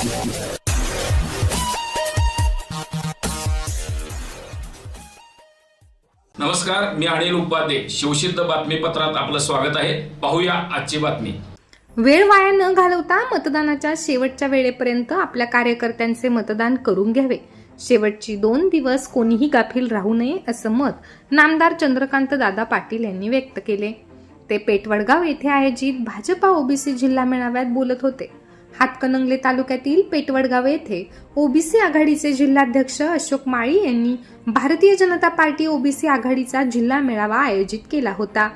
नमस्कार मी अनिल उपाध्ये. शिवसिद्ध बातमीपत्रात आपलं स्वागत आहे. पाहूया आजची बातमी. वेळ वाया न घालवता मतदानाच्या शेवटच्या वेळेपर्यंत आपल्या कार्यकर्त्यांचे मतदान करून घ्यावे. शेवटची दोन दिवस कोणीही गाफील राहू नये असं मत नामदार चंद्रकांत दादा पाटील यांनी व्यक्त केले. ते पेटवडगाव येथे आयोजित भाजपा ओबीसी जिल्हा मेळाव्यात बोलत होते. हातकणंगले तालुक्यातील पेटवडगाव येथे ओबीसी आघाडीचे जिल्हाध्यक्ष अशोक माळी यांनी भारतीय जनता पार्टी ओबीसी आघाडीचा जिल्हा मेळावा आयोजित केला होता.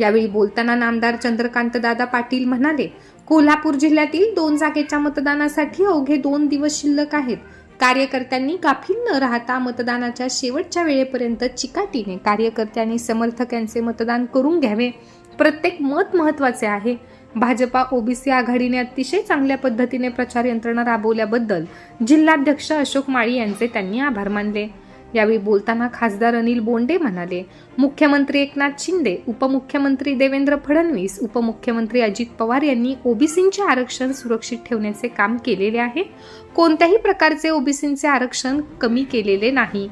यावेळी बोलताना नामदार चंद्रकांत दादा पाटील म्हणाले कोल्हापूर जिल्ह्यातील दोन जागेच्या मतदानासाठी अवघे दोन दिवस शिल्लक आहेत. कार्यकर्त्यांनी गाफील न राहता मतदानाच्या शेवटच्या वेळेपर्यंत चिकाटीने कार्यकर्त्यांनी समर्थकांचे समर्थक यांचे मतदान करून घ्यावे. प्रत्येक मत महत्त्वाचे आहे. भाजपा ओबीसी आघाडीने अतिशय चांगल्या पद्धतीने प्रचार यंत्रणा राबवल्याबद्दल जिल्हाध्यक्ष अशोक माळी यांचे त्यांनी आभार मानले. यावेळी बोलताना खासदार अनिल बोंडे म्हणाले मुख्यमंत्री एकनाथ शिंदे उपमुख्यमंत्री देवेंद्र फडणवीस उपमुख्यमंत्री अजित पवार यांनी ओबीसींचे आरक्षण सुरक्षित ठेवण्याचे काम केलेले आहे. कोणत्याही प्रकारचे ओबीसींचे आरक्षण कमी केलेले नाही.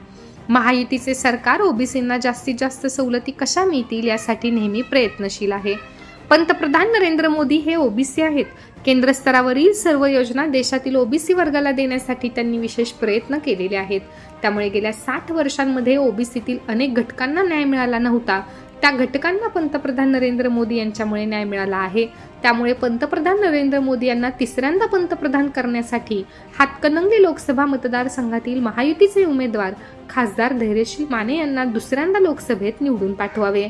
महायुतीचे सरकार ओबीसींना जास्तीत जास्त सवलती कशा मिळतील यासाठी नेहमी प्रयत्नशील आहे. पंतप्रधान नरेंद्र मोदी हे ओबीसी आहेत. केंद्र स्तरावरील सर्व योजना देशातील ओबीसी वर्गाला देण्यासाठी त्यांनी विशेष प्रयत्न केलेले आहेत. त्यामुळे गेल्या साठ वर्षांमध्ये ओबीसीतील अनेक घटकांना न्याय मिळाला नव्हता. त्या घटकांना पंतप्रधान नरेंद्र मोदी यांच्यामुळे न्याय मिळाला आहे. त्यामुळे पंतप्रधान नरेंद्र मोदी यांना तिसऱ्यांदा पंतप्रधान करण्यासाठी हातकणंगले लोकसभा मतदारसंघातील महायुतीचे उमेदवार खासदार धैर्यशील माने यांना दुसऱ्यांदा लोकसभेत निवडून पाठवावे.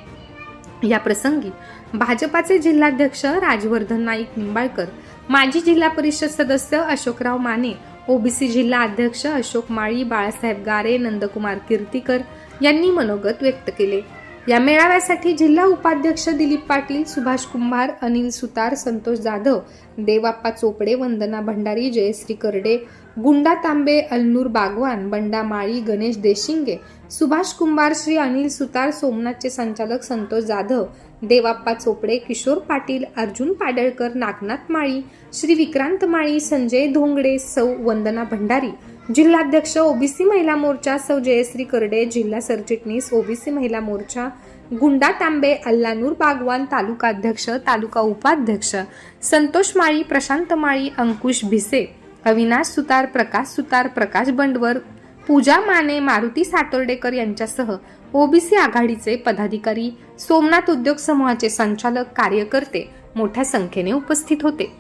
या प्रसंगी भाजपाचे जिल्हाध्यक्ष राजवर्धन नाईक निंबाळकर माजी जिल्हा परिषद सदस्य अशोकराव माने ओबीसी जिल्हा अध्यक्ष अशोक माळी बाळासाहेब गारे नंदकुमार कीर्तीकर यांनी मनोगत व्यक्त केले. या मेळाव्यासाठी जिल्हा उपाध्यक्ष दिलीप पाटील सुभाष कुंभार अनिल सुतार संतोष जाधव देवाप्पा चोपडे वंदना भंडारी जयश्री करडे गुंडा तांबे अलनूर बागवान बंडा माळी गणेश देशिंगे सुभाष कुंभार श्री अनिल सुतार सोमनाथचे संचालक संतोष जाधव देवाप्पा चोपडे किशोर पाटील अर्जुन पाडळकर नागनाथ माळी श्री विक्रांत माळी संजय धोंगडे सौ वंदना भंडारी जिल्हाध्यक्ष ओबीसी महिला मोर्चा सौ जयश्री करडे जिल्हा सरचिटणीस ओबीसी महिला मोर्चा गुंडा तांबे अल्लानूर बागवान तालुका अध्यक्ष तालुका उपाध्यक्ष संतोष माळी प्रशांत माळी अंकुश भिसे अविनाश सुतार प्रकाश सुतार प्रकाश बंडवर पूजा माने मारुती सातर्डेकर यांच्यासह ओबीसी आघाडीचे पदाधिकारी सोमनाथ उद्योग समूहाचे संचालक कार्यकर्ते मोठ्या संख्येने उपस्थित होते.